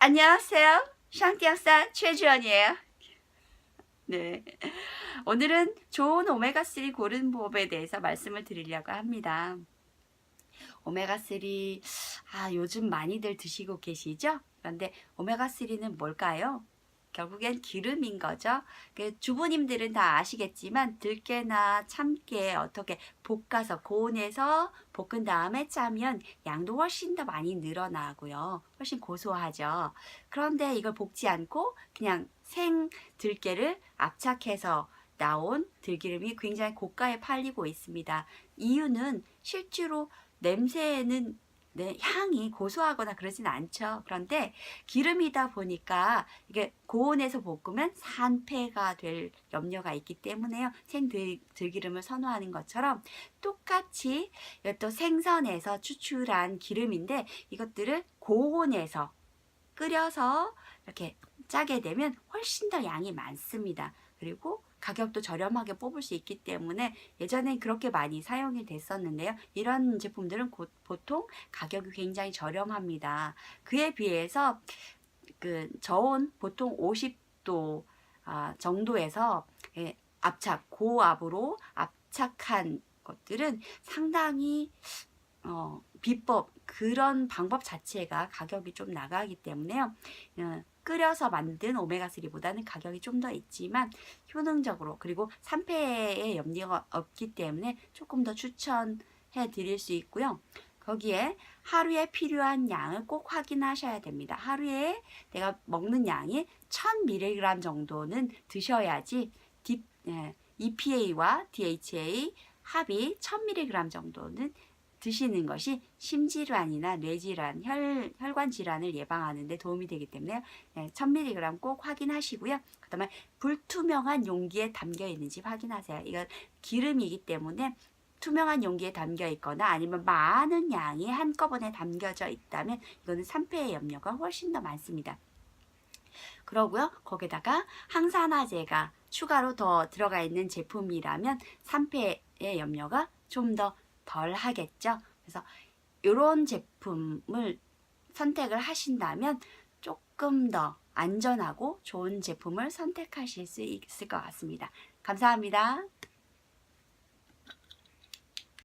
안녕하세요. 샹티학사 최주연이에요. 네. 오늘은 좋은 오메가3 고른 법에 대해서 말씀을 드리려고 합니다. 오메가3, 아, 요즘 많이들 드시고 계시죠? 그런데 오메가3는 뭘까요? 결국엔 기름인 거죠. 그 주부님들은 다 아시겠지만 들깨나 참깨 어떻게 볶아서 고온에서 볶은 다음에 짜면 양도 훨씬 더 많이 늘어나고요. 훨씬 고소하죠. 그런데 이걸 볶지 않고 그냥 생 들깨를 압착해서 나온 들기름이 굉장히 고가에 팔리고 있습니다. 이유는 실제로 냄새는 네, 향이 고소하거나 그러진 않죠. 그런데 기름이다 보니까 이게 고온에서 볶으면 산패가 될 염려가 있기 때문에요. 생 들, 들기름을 선호하는 것처럼 똑같이 또 생선에서 추출한 기름인데 이것들을 고온에서 끓여서 이렇게 짜게 되면 훨씬 더 양이 많습니다. 그리고 가격도 저렴하게 뽑을 수 있기 때문에 예전엔 그렇게 많이 사용이 됐었는데요. 이런 제품들은 고- 보통 가격이 굉장히 저렴합니다. 그에 비해서 그 저온 보통 50도 아, 정도에서 예, 압착 고압으로 압착한 것들은 상당히 어, 비법 그런 방법 자체가 가격이 좀 나가기 때문에요. 어, 끓여서 만든 오메가3보다는 가격이 좀 더 있지만 효능적으로 그리고 산패에 염려가 없기 때문에 조금 더 추천해 드릴 수 있고요. 거기에 하루에 필요한 양을 꼭 확인하셔야 됩니다. 하루에 내가 먹는 양이 1000mg 정도는 드셔야지 디, 예, EPA와 DHA 합이 1000mg 정도는 드시는 것이 심질환이나 뇌질환, 혈, 혈관 질환을 예방하는 데 도움이 되기 때문에 1000mg 꼭 확인하시고요. 그다음에 불투명한 용기에 담겨 있는지 확인하세요. 이건 기름이기 때문에 투명한 용기에 담겨 있거나 아니면 많은 양이 한꺼번에 담겨져 있다면 이거는 산패의 염려가 훨씬 더 많습니다. 그러고요. 거기다가 항산화제가 추가로 더 들어가 있는 제품이라면 산패의 염려가 좀더 덜 하겠죠. 그래서 이런 제품을 선택을 하신다면 조금 더 안전하고 좋은 제품을 선택하실 수 있을 것 같습니다. 감사합니다.